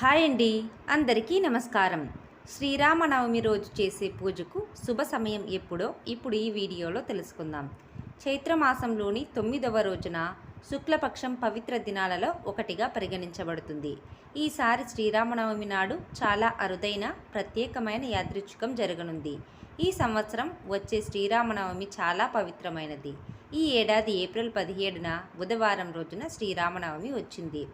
Hi అండి అందరికీ నమస్కారం. శ్రీరామనవమి రోజు చేసే పూజకు శుభ సమయం ఎప్పుడో ఇప్పుడు ఈ వీడియోలో తెలుసుకుందాం. చైత్రమాసంలోని తొమ్మిదవ రోజున శుక్లపక్షం పవిత్ర దినాలలో ఒకటిగా పరిగణించబడుతుంది. ఈసారి శ్రీరామనవమి నాడు చాలా అరుదైన ప్రత్యేకమైన యాదృచ్ఛికం జరగనుంది. ఈ సంవత్సరం వచ్చే శ్రీరామనవమి చాలా పవిత్రమైనది. ఈ ఏడాది ఏప్రిల్ పదిహేడున బుధవారం రోజున శ్రీరామనవమి వచ్చింది.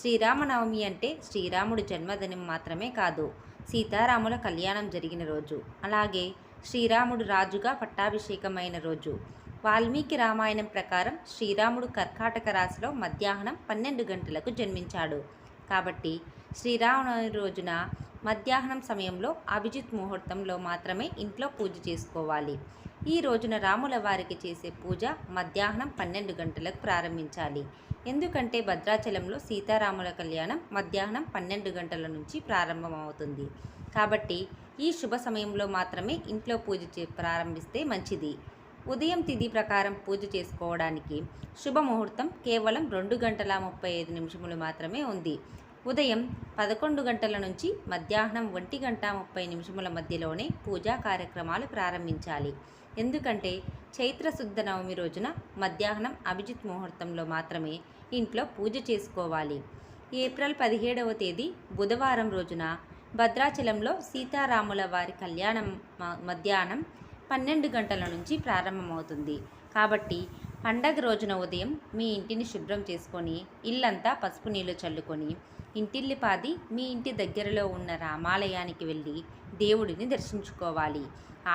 శ్రీరామనవమి అంటే శ్రీరాముడి జన్మదినం మాత్రమే కాదు సీతారాముల కళ్యాణం జరిగిన రోజు. అలాగే శ్రీరాముడు రాజుగా పట్టాభిషేకమైన రోజు. వాల్మీకి రామాయణం ప్రకారం శ్రీరాముడు కర్కాటక రాశిలో మధ్యాహ్నం పన్నెండు గంటలకు జన్మించాడు. కాబట్టి శ్రీరామనవమి రోజున మధ్యాహ్నం సమయంలో అభిజిత్ ముహూర్తంలో మాత్రమే ఇంట్లో పూజ చేసుకోవాలి. ఈ రోజున రాముల వారికి చేసే పూజ మధ్యాహ్నం పన్నెండు గంటలకు ప్రారంభించాలి. ఎందుకంటే భద్రాచలంలో సీతారాముల కళ్యాణం మధ్యాహ్నం పన్నెండు గంటల నుంచి ప్రారంభమవుతుంది. కాబట్టి ఈ శుభ సమయంలో మాత్రమే ఇంట్లో పూజ చే ప్రారంభిస్తే మంచిది. ఉదయం తిథి ప్రకారం పూజ చేసుకోవడానికి శుభముహూర్తం కేవలం రెండు గంటల ముప్పై ఐదు నిమిషములు మాత్రమే ఉంది. ఉదయం పదకొండు గంటల నుంచి మధ్యాహ్నం ఒంటి గంట ముప్పై నిమిషముల మధ్యలోనే పూజా కార్యక్రమాలు ప్రారంభించాలి. ఎందుకంటే చైత్ర శుద్ధ నవమి రోజున మధ్యాహ్నం అభిజిత్ ముహూర్తంలో మాత్రమే ఇంట్లో పూజ చేసుకోవాలి. ఏప్రిల్ పదిహేడవ తేదీ బుధవారం రోజున భద్రాచలంలో సీతారాముల వారి కళ్యాణం మధ్యాహ్నం పన్నెండు గంటల నుంచి ప్రారంభమవుతుంది. కాబట్టి పండగ రోజున ఉదయం మీ ఇంటిని శుభ్రం చేసుకొని ఇల్లంతా పసుపు నీళ్ళు చల్లుకొని ఇంటిల్లిపాది మీ ఇంటి దగ్గరలో ఉన్న రామాలయానికి వెళ్ళి దేవుడిని దర్శించుకోవాలి.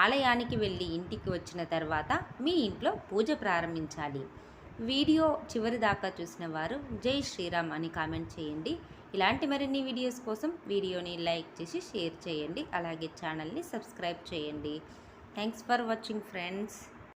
ఆలయానికి వెళ్ళి ఇంటికి వచ్చిన తర్వాత మీ ఇంట్లో పూజ ప్రారంభించాలి. వీడియో చివరి దాకా చూసిన వారు జై శ్రీరామ్ అని కామెంట్ చేయండి. ఇలాంటి మరిన్ని వీడియోస్ కోసం వీడియోని లైక్ చేసి షేర్ చేయండి. అలాగే ఛానల్ని సబ్స్క్రైబ్ చేయండి. Thanks for watching friends.